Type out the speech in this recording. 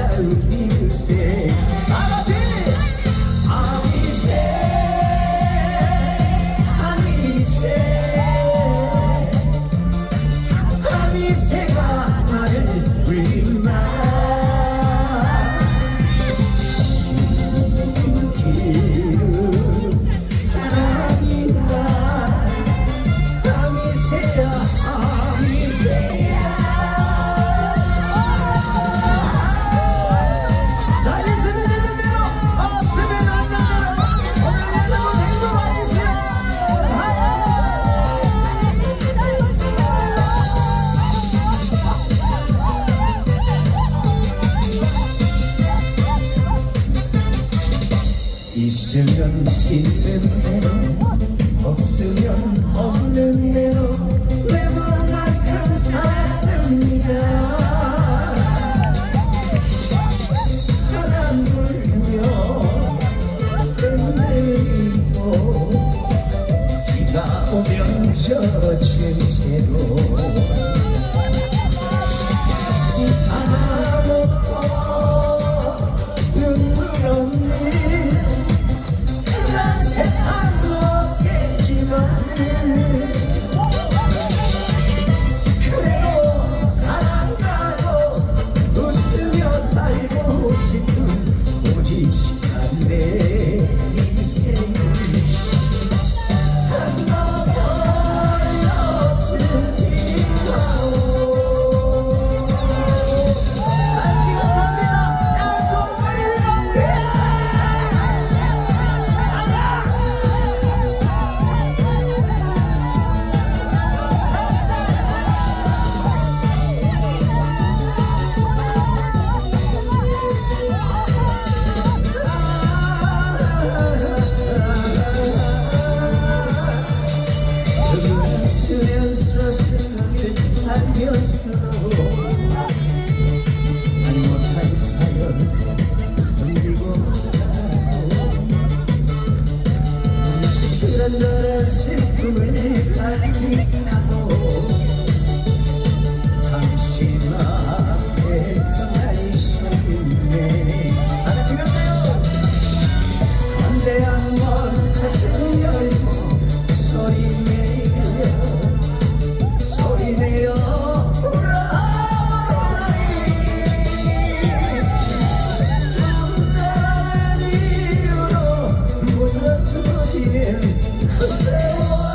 Eu sevmişse 있으면 있는 대로 없으면 없는 대로 외모만큼 살았습니다. 바람 불며 흔들리고 비가 오면 젖은 채로 그런저런 슬픔을 가지고 당신 앞에 가만히 서 있네 다 같이 갈까요? 담대한 건 가슴 열고 소리내려 소리내어 남 Say what?